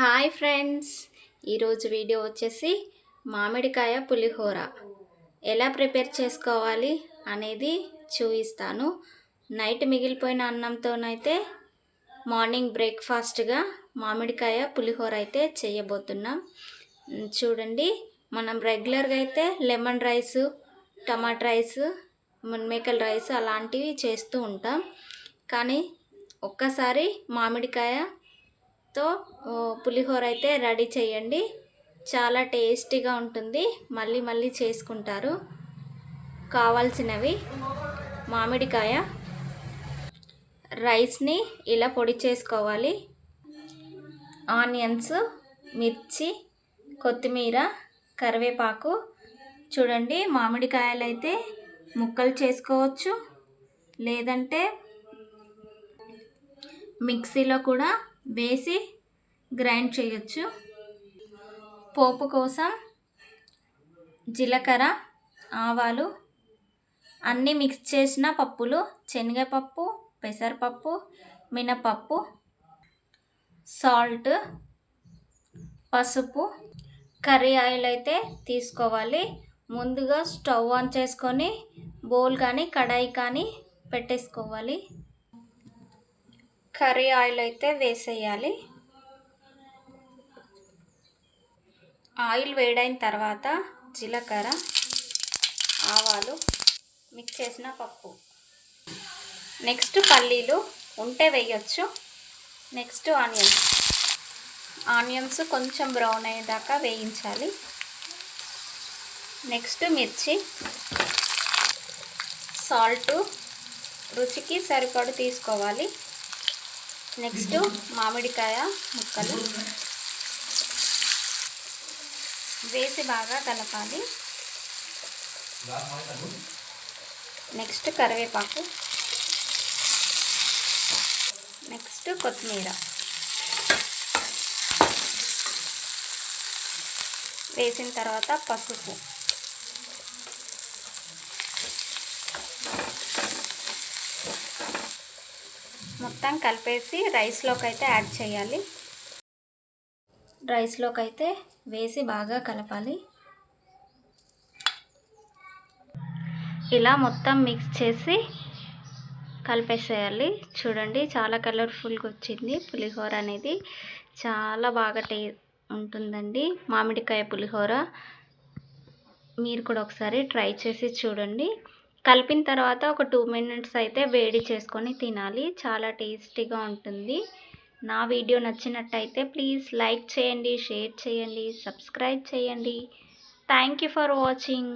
Hi friends. ఈరోజు video వచ్చేసి మామిడికాయ పులిహోర. ఎలా ప్రిపేర్ చేసుకోవాలి అనేది చూపిస్తాను. నైట్ మిగిలిపోయిన అన్నంతోనైతే మార్నింగ్ బ్రేక్ఫాస్ట్గా మామిడికాయ పులిహోర అయితే చేయబోతున్నాం. చూడండి మనం రెగ్యులర్గా అయితే లెమన్ రైస్ టమాటా రైస్ మున్మేకల రైస్ అలాంటివి చేస్తూ ఉంటాం. కానీ ఒక్కసారి మామిడికాయ తో పులిహోర అయితే రెడీ చేయండి. చాలా టేస్టీగా ఉంటుంది. మళ్ళీ మళ్ళీ చేసుకుంటారు. కావాల్సినవి. మామిడికాయ. రైస్ని ఇలా పొడి చేసుకోవాలి. ఆనియన్స్ మిర్చి కొత్తిమీర కరివేపాకు. చూడండి మామిడికాయలు అయితే ముక్కలు చేసుకోవచ్చు. లేదంటే మిక్సీలో కూడా వేసి గ్రైండ్ చేయొచ్చు. పోపు కోసం జీలకర్ర ఆవాలు అన్నీ మిక్స్ చేసిన పప్పులు శనగపప్పు పెసరపప్పు మినపప్పు సాల్ట్ పసుపు కర్రీ ఆయిల్ అయితే తీసుకోవాలి. ముందుగా స్టవ్ ఆన్ చేసుకొని బౌల్ కానీ కడాయి కానీ పెట్టేసుకోవాలి. కర్రీ ఆయిల్ అయితే వేసేయాలి. ఆయిల్ వేడైన తర్వాత జీలకర్ర ఆవాలు మిక్స్ చేసిన పప్పు. నెక్స్ట్ పల్లీలు ఉంటే వేయచ్చు. Next onions. ఆనియన్స్ కొంచెం బ్రౌన్ అయ్యేదాకా వేయించాలి. నెక్స్ట్ మిర్చి. సాల్ట్ రుచికి సరిపడు తీసుకోవాలి. నెక్స్ట్ మామిడికాయ ముక్కలు. వేసి బాగా కలపాలి. నెక్స్ట్ కరివేపాకు. నెక్స్ట్ కొత్తిమీర. వేసిన తర్వాత పసుపు. మొత్తం కలిపేసి రైస్లోకి అయితే యాడ్ చేయాలి. రైస్లోకి అయితే వేసి బాగా కలపాలి. ఇలా మొత్తం మిక్స్ చేసి కలిపేసేయాలి. చూడండి చాలా కలర్ఫుల్గా వచ్చింది పులిహోర అనేది. చాలా బాగా టే ఉంటుందండి మామిడికాయ పులిహోర. మీరు కూడా ఒకసారి ట్రై చేసి చూడండి. కలిపిన తర్వాత ఒక టూ మినిట్స్ అయితే వేడి చేసుకొని తినాలి. చాలా టేస్టీగా ఉంటుంది. నా వీడియో నచ్చినట్టయితే ప్లీజ్ లైక్ చేయండి షేర్ చేయండి సబ్స్క్రైబ్ చేయండి. Thank you for watching.